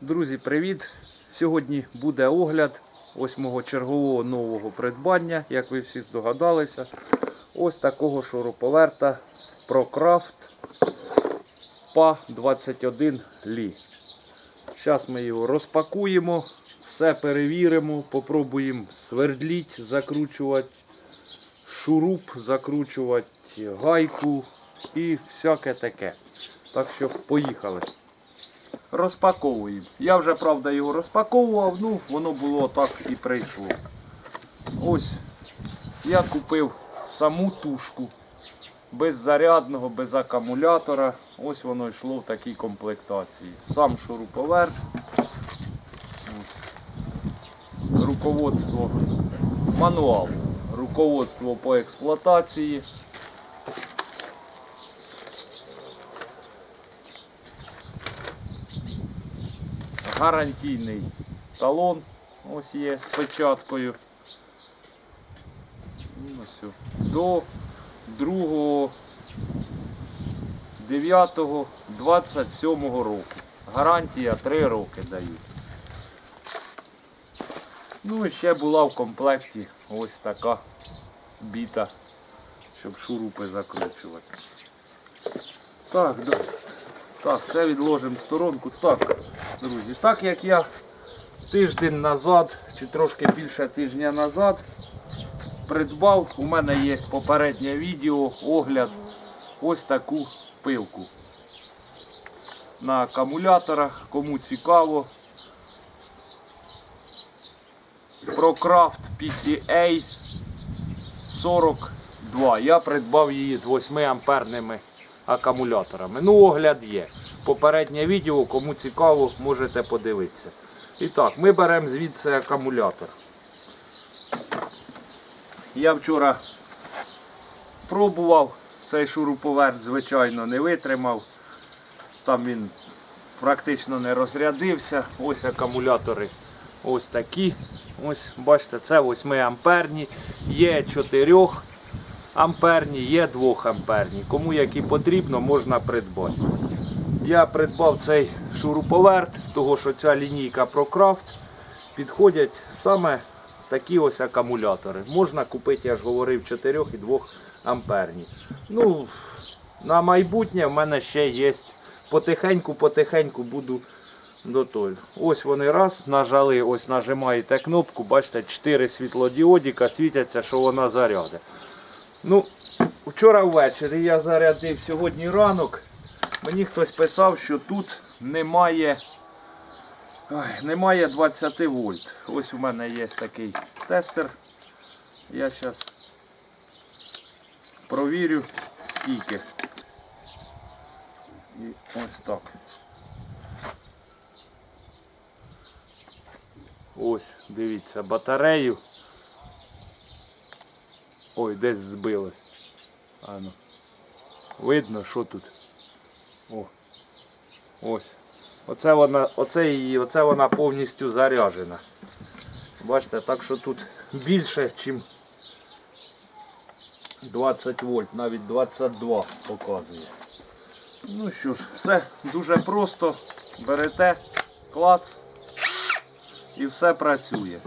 Друзі, привіт! Сьогодні буде огляд ось мого чергового нового придбання, як ви всі здогадалися. Ось такого шуруповерта ProCraft PA 21 Li. Зараз ми його розпакуємо, все перевіримо, попробуємо свердліть, закручувати шуруп, закручувати гайку і всяке таке. Так що поїхали. Розпаковуємо. Я вже, правда, його розпаковував, ну воно було так і прийшло. Ось я купив саму тушку. Без зарядного, без акумулятора. Ось воно йшло в такій комплектації. Сам шуруповерт. Руководство. Мануал. Руководство по експлуатації. Гарантійний талон. Ось є з печаткою. Ну, ось. До 2 9 27 року. Гарантія 3 роки дають. Ну і ще була в комплекті ось така біта, щоб шурупи закручувати. Так. Так, це відложимо в сторонку. Так, друзі, так як я тиждень назад, чи трошки більше тижня назад придбав, у мене є попереднє відео, огляд, ось таку пилку. На акумуляторах, кому цікаво. ProCraft PCA 42. Я придбав її з 8 амперними акумуляторами. Ну, огляд є. Попереднє відео, кому цікаво, можете подивитися. І так, ми беремо звідси акумулятор. Я вчора пробував цей шуруповерт, звичайно, не витримав. Там він практично не розрядився. Ось акумулятори ось такі. Ось, бачите, це 8 амперні, є 4 амперні, є 2 амперні. Кому які потрібно, можна придбати. Я придбав цей шуруповерт, того що ця лінійка ProCraft підходять саме такі ось акумулятори. Можна купити, я ж говорив, 4 і 2 амперні. Ну, на майбутнє в мене ще є. Потихеньку-потихеньку буду до того. Ось вони раз нажали, ось нажимаєте кнопку, бачите, 4 світлодіодіка світяться, що вона заряде. Ну, вчора ввечері я зарядив сьогодні ранок. Мені хтось писав, що тут немає, немає 20 вольт. Ось у мене є такий тестер. Я зараз провірю скільки. І ось так. Ось, дивіться, батарею. Ой, десь збилось. А ну. Видно, що тут. О. Ось. Оце вона, оце її, оце вона повністю заряджена. Бачите, так що тут більше, ніж 20 вольт, навіть 22 показує. Ну що ж, все дуже просто. Берете клац і все працює.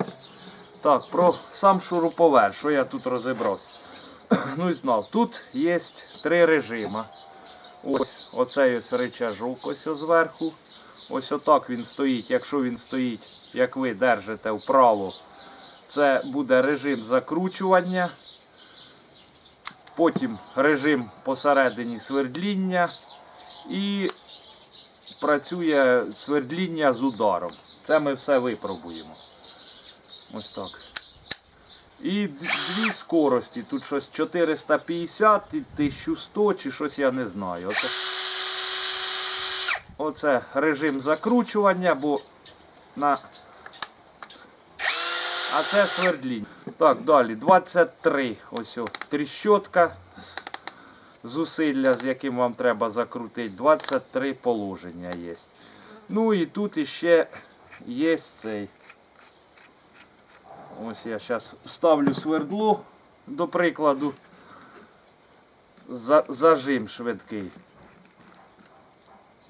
Так, про сам шуруповерт, що я тут розібрався. Ну і знав, тут є три режими. Ось оцей ось рычажок ось зверху. Ось отак він стоїть. Якщо він стоїть, як ви держите вправо, це буде режим закручування. Потім режим посередині свердління і працює свердління з ударом. Це ми все випробуємо. Ось так. І дві скорості. Тут щось 450 і 1100 чи щось я не знаю. Оце, Оце режим закручування, бо на. А це свердління. Так, далі. 23. Ось о, тріщотка зусилля, з яким вам треба закрутити. 23 положення є. Ну і тут іще є цей. Ось я зараз вставлю свердло, до прикладу. За, зажим швидкий.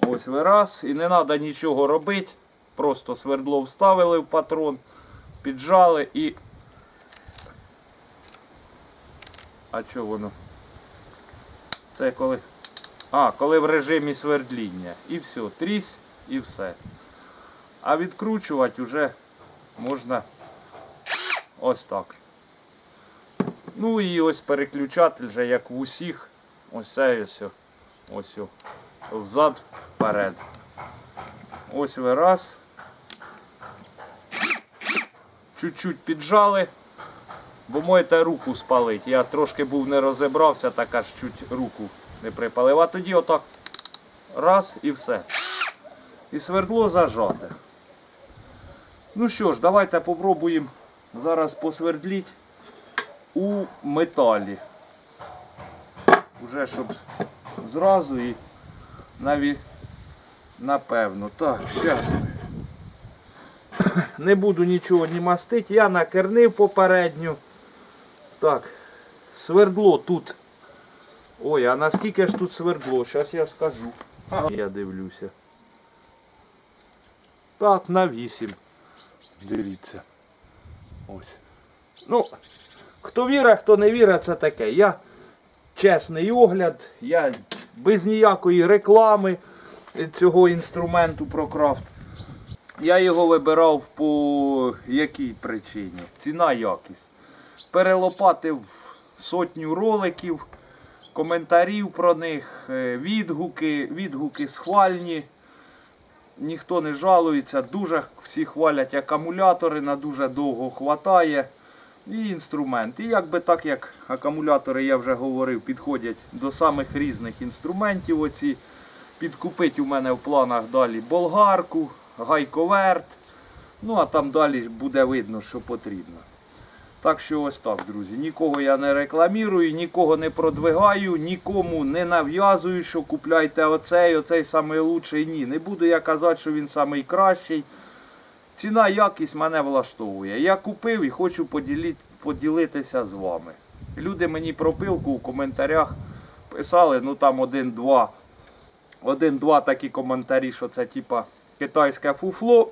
Ось ви раз. І не треба нічого робити. просто свердло вставили в патрон, піджали і. А що воно? Це коли. А, коли в режимі свердління. І все, трісь і все. А відкручувати вже можна ось так. Ну і ось переключатель вже як в усіх. Ось це ось. Ось взад вперед. Ось ви раз. Чуть-чуть піджали, бо можете руку спалить. Я трошки був не розібрався, так аж чуть руку не припалив. А тоді отак раз і все. І свердло зажате. Ну що ж, давайте попробуємо зараз посвердліть у металі. Уже щоб зразу і навіть напевно. Так, зараз. Не буду нічого не мастити, я накернив попередню. Так, свердло тут. Ой, а наскільки ж тут свердло? Зараз я скажу. Я дивлюся. Так, на 8. Дивіться. Ось. Ну, хто вірить, хто не вірить, це таке. Я чесний огляд, я без ніякої реклами цього інструменту ProCraft. Я його вибирав по якій причині? Ціна якість. Перелопатив сотню роликів, коментарів про них, е, відгуки, відгуки схвальні. Ніхто не жалується, дуже всі хвалять акумулятори, на дуже довго хватає. І інструмент. І якби так як акумулятори, я вже говорив, підходять до самих різних інструментів. Оці. Підкупить у мене в планах далі болгарку, гайковерт. Ну а там далі буде видно, що потрібно. Так що ось так, друзі. Нікого я не рекламірую, нікого не продвигаю, нікому не нав'язую, що купляйте оцей, оцей найкращий. Ні. Не буду я казати, що він найкращий. Ціна, якість мене влаштовує. Я купив і хочу поділі- поділитися з вами. Люди мені про пилку в коментарях писали, ну там один-два. Один-два такі коментарі, що це типа китайське фуфло.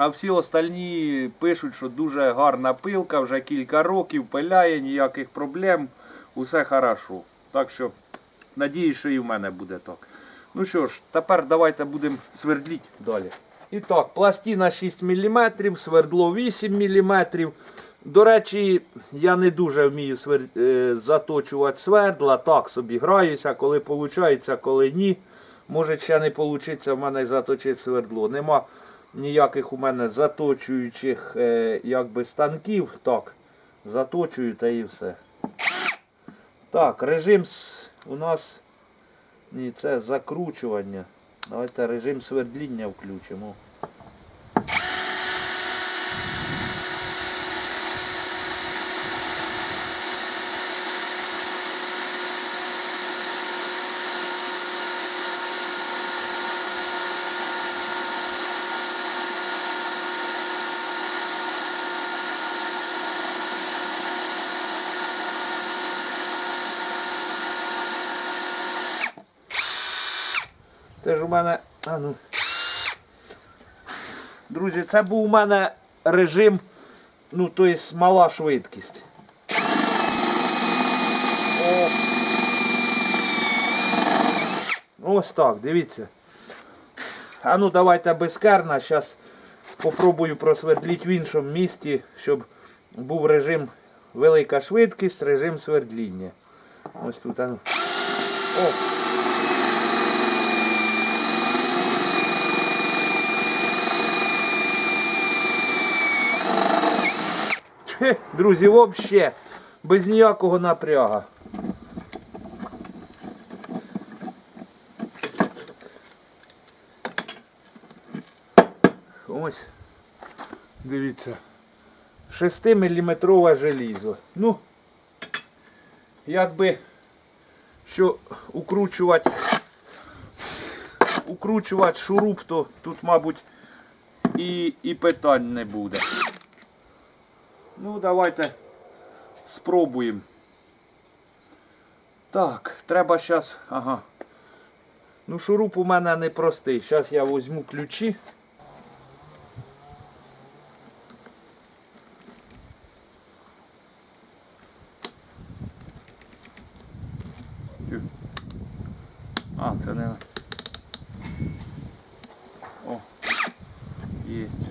А всі остальні пишуть, що дуже гарна пилка, вже кілька років пиляє, ніяких проблем, усе хорошо. Так що, надіюсь, що і в мене буде так. Ну що ж, тепер давайте будемо свердліть далі. І так, пластина 6 мм, свердло 8 мм. До речі, я не дуже вмію свер... е, заточувати свердла. Так собі граюся, коли виходить, коли ні. Може ще не вийде в мене заточити свердло. Нема ніяких у мене заточуючих е, якби станків. Так, заточую та і все. Так, режим у нас. Ні, це закручування. Давайте режим свердління включимо. Це ж у мене. А ну. Друзі, це був у мене режим, ну, то є мала швидкість. О. Ось так, дивіться. А ну давайте без керна. Зараз попробую просвердлити в іншому місці, щоб був режим велика швидкість, режим свердління. Ось тут. А ну. О! Друзі, взагалі, без ніякого напряга. Ось, дивіться, 6-мм желізо. Ну, якби що укручувати, укручувати шуруп, то тут, мабуть, і, і питань не буде. Ну, давайте спробуємо. Так, треба зараз. Ага. Ну, шуруп у мене непростий. Зараз я візьму ключі. це не. О, єсть.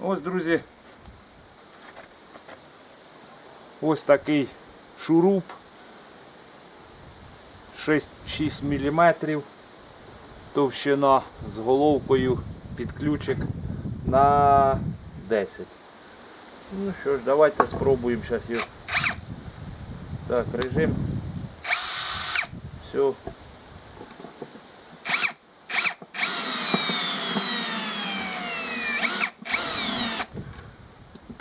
О. Ось, друзі. Ось такий шуруп. 6, 6 мм. Товщина з головкою під ключик на 10. Ну що ж, давайте спробуємо зараз його. Так, режим. Все.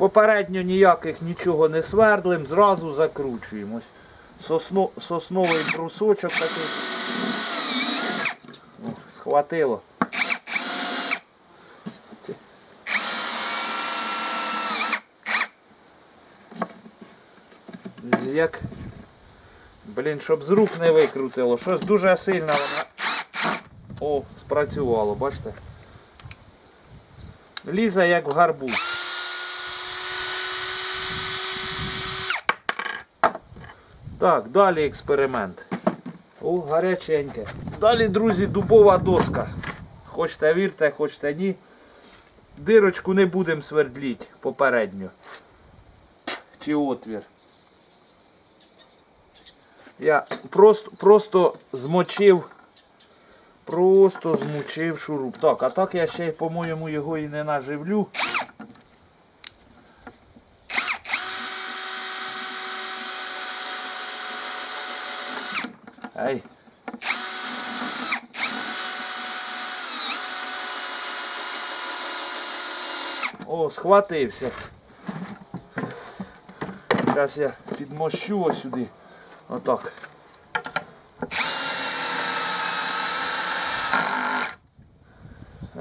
Попередньо ніяких нічого не свердлим, зразу закручуємо. Ось Сосно, сосновий брусочок такий. О, схватило. Як. Блін, щоб з рук не викрутило. Щось дуже сильно вона. О, спрацювало, бачите? Лізе як в гарбуз. Так, далі експеримент. О, гаряченьке. Далі, друзі, дубова доска. Хочете вірте, хочете ні. Дирочку не будемо свердліть попередньо. Чи отвір. Я просто, просто змочив. Просто змочив шуруп. Так, а так я ще, й, по-моєму, його і не наживлю. Ай. О, схватився. Зараз я підмощу ось сюди. Отак.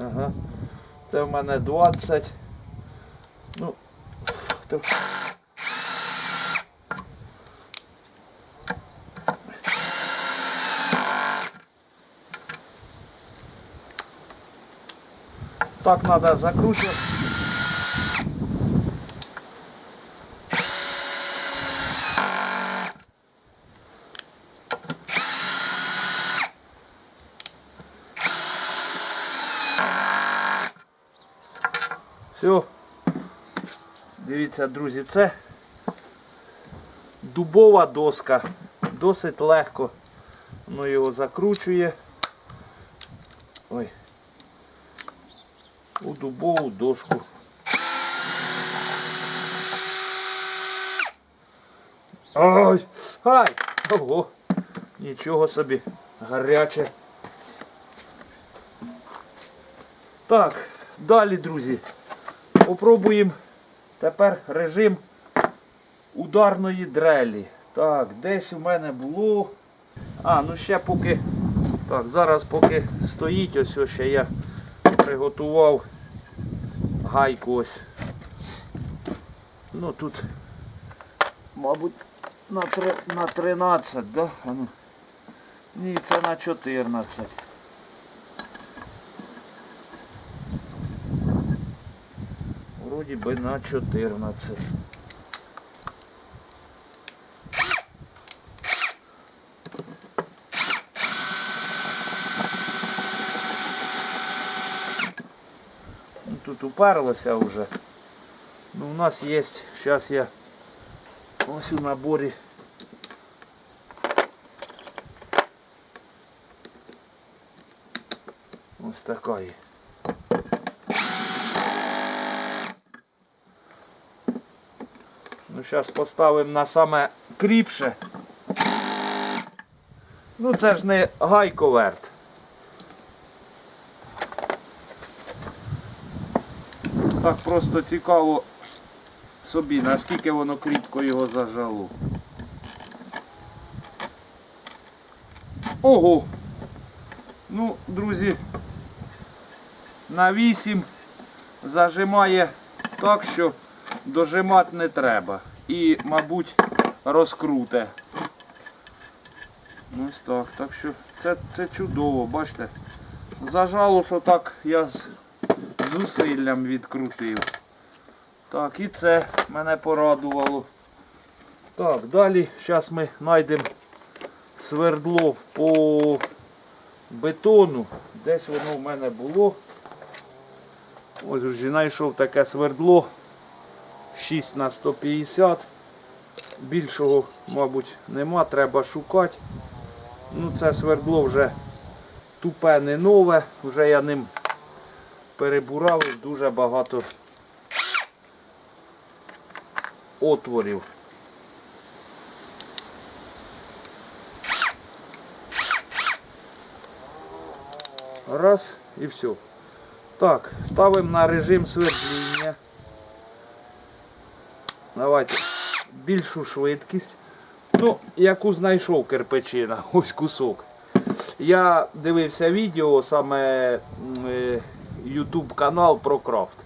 Ага. Це в мене 20. Ну, то... Так треба закручувати. Все. Дивіться, друзі, це дубова доска. Досить легко. Воно його закручує. Ой. У дубову дошку. Ой! Ай! Ого! Нічого собі. Гаряче. Так, далі, друзі. Попробуємо тепер режим ударної дрелі. Так, десь у мене було. А, ну ще поки. Так, зараз поки стоїть, ось ось ще я приготував гайку ось. Ну тут, мабуть, на, три, на 13, да? Ну. Ні, це на 14. Вроді би на 14. Ну, Тут уперлося вже. Ну, у нас є, зараз я ось у наборі. Ось такої. Ну, зараз поставимо на саме кріпше. Ну це ж не гайковерт. Так просто цікаво собі, наскільки воно кріпко його зажало. Ого! Ну, друзі, на 8 зажимає так, що дожимати не треба. І, мабуть, розкруте. Ось так. Так що це, це чудово, бачите? Зажало, що так я з зусиллям відкрутив. Так, і це мене порадувало. Так, далі зараз ми знайдемо свердло по бетону. Десь воно в мене було. Ось вже знайшов таке свердло 6 на 150. Більшого, мабуть, нема, треба шукати. Ну, це свердло вже тупе не нове, вже я ним перебуравив дуже багато отворів. Раз і все. Так, ставимо на режим свердління. Давайте більшу швидкість. Ну, яку знайшов кирпичина, ось кусок. Я дивився відео, саме е, YouTube канал про крафт.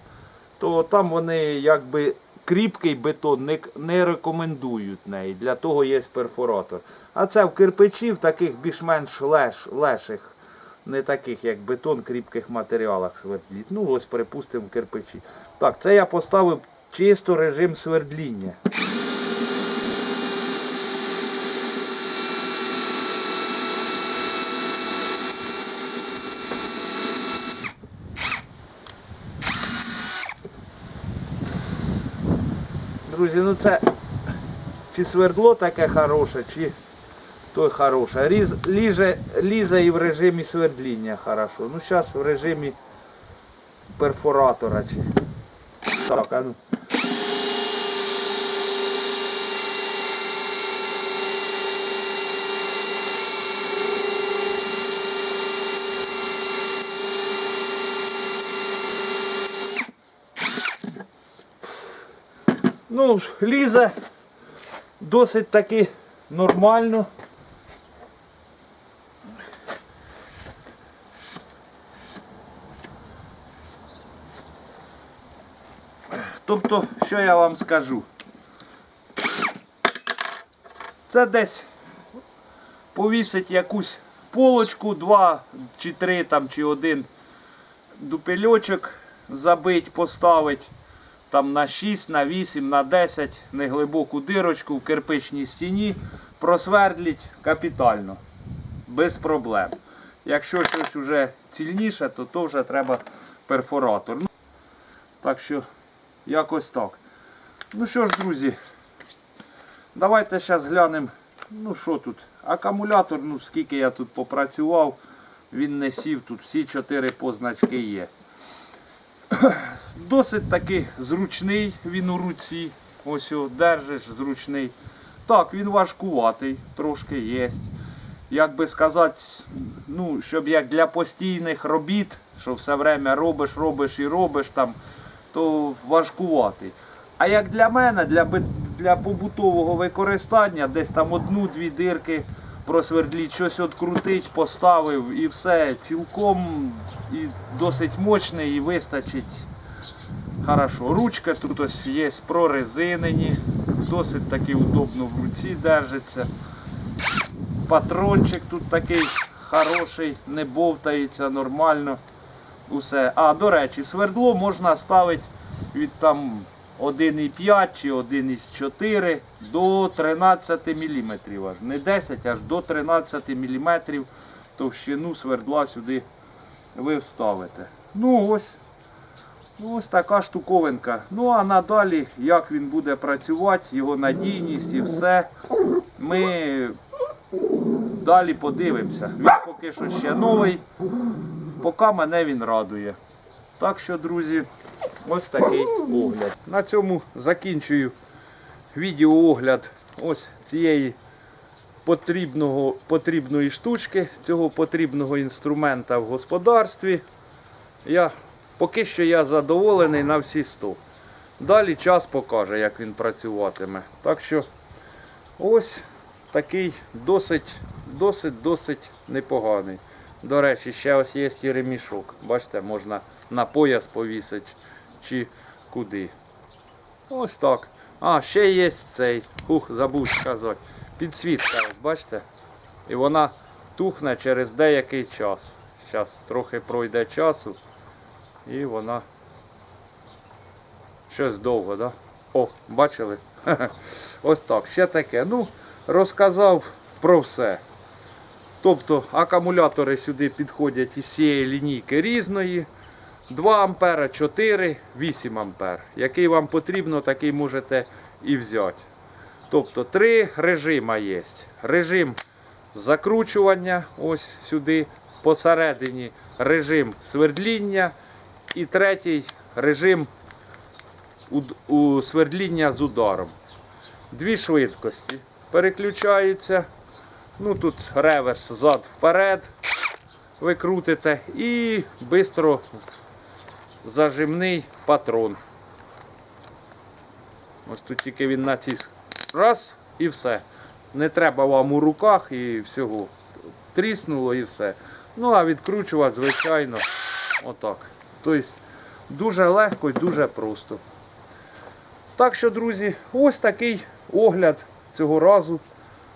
То там вони якби кріпкий бетон не, не рекомендують неї. Для того є перфоратор. А це в кирпичі в таких більш-менш леш, леших, не таких як бетон, кріпких матеріалах свердліть. Ну, ось припустимо кирпичі. Так, це я поставив чисто режим свердління. Друзі, ну це чи свердло таке хороше, чи той хороше. Різ, ліже, лізе і в режимі свердління хорошо. Ну зараз в режимі перфоратора чи. Так, а ну. Ну, лізе досить таки нормально. Тобто, що я вам скажу? Це десь повісить якусь полочку, два чи три там, чи один дупельочок забить, поставить там на 6, на 8, на 10 неглибоку дирочку в кирпичній стіні, просвердліть капітально, без проблем. Якщо щось вже цільніше, то то вже треба перфоратор. Ну, Так що, якось так. Ну що ж, друзі, давайте зараз глянемо, ну що тут. Акумулятор, ну скільки я тут попрацював, він не сів, тут всі чотири позначки є. Досить таки зручний він у руці. Ось його держиш зручний. Так, він важкуватий, трошки є. Як би сказати, ну, щоб як для постійних робіт, що все время робиш, робиш і робиш там, то важкуватий. А як для мене, для, для побутового використання, десь там одну-дві дирки просвердліть, щось открутить, поставив і все цілком і досить мощний і вистачить. Хорошо. Ручка тут ось є прорезинені, досить таки удобно в руці держиться. Патрончик тут такий хороший, не бовтається нормально. Усе. А, до речі, свердло можна ставити від там 1,5 чи 1,4 до 13 мм. Аж. Не 10, аж до 13 мм товщину свердла сюди ви вставите. Ну ось. Ну, ось така штуковинка. Ну а надалі, як він буде працювати, його надійність і все, ми далі подивимося. Він поки що ще новий, поки мене він радує. Так що, друзі, ось такий огляд. На цьому закінчую відеоогляд ось цієї потрібного, потрібної штучки, цього потрібного інструмента в господарстві. Я, поки що я задоволений на всі 100. Далі час покаже, як він працюватиме. Так що ось такий досить, досить, досить непоганий. До речі, ще ось є і ремішок. Бачите, можна на пояс повісити чи куди. Ось так. А, ще є цей. Ух, забув сказати. Підсвітка, бачите? І вона тухне через деякий час. Зараз трохи пройде часу. І вона щось довго, да? О, бачили? Ось так, ще таке. Ну, розказав про все. Тобто акумулятори сюди підходять із цієї лінійки різної. 2 ампера, 4, 8 ампер. Який вам потрібно, такий можете і взяти. Тобто три режима є. Режим закручування, ось сюди, посередині режим свердління. І третій режим у свердління з ударом. Дві швидкості переключаються. Ну тут реверс зад вперед. Ви крутите і швидко зажимний патрон. Ось тут тільки він на цій раз і все. Не треба вам у руках і всього. Тріснуло і все. Ну а відкручувати, звичайно, отак. Тобто дуже легко і дуже просто. Так що, друзі, ось такий огляд цього разу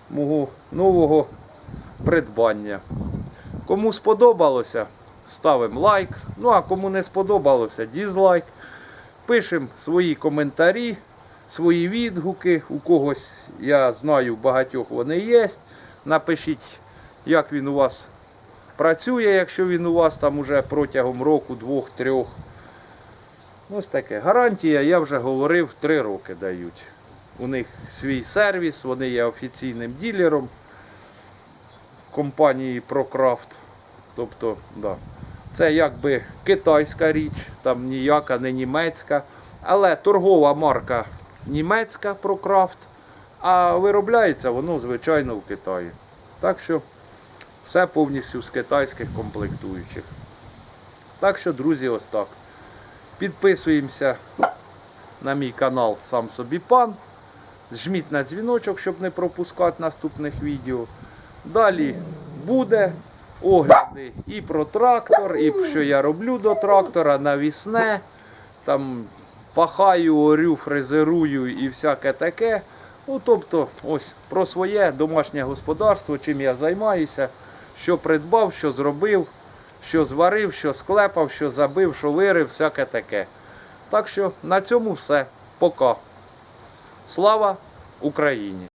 мого нового придбання. Кому сподобалося, ставимо лайк. Ну а кому не сподобалося, дізлайк. Пишемо свої коментарі, свої відгуки. У когось, я знаю, багатьох вони є. Напишіть, як він у вас працює, якщо він у вас там уже протягом року, двох, трьох. Ось таке. Гарантія, я вже говорив, три роки дають. У них свій сервіс, вони є офіційним ділером компанії ProCraft. Тобто, да. це якби китайська річ, там ніяка не німецька. Але торгова марка німецька ProCraft, а виробляється воно, звичайно, в Китаї. Так що все повністю з китайських комплектуючих. Так що, друзі, ось так. Підписуємося на мій канал Сам собі пан. Жміть на дзвіночок, щоб не пропускати наступних відео. Далі буде огляди і про трактор, і що я роблю до трактора, навісне. Там пахаю, орю, фрезерую і всяке таке. Ну, тобто, ось про своє домашнє господарство, чим я займаюся, що придбав, що зробив, що зварив, що склепав, що забив, що вирив, всяке таке. Так що на цьому все. Пока. Слава Україні!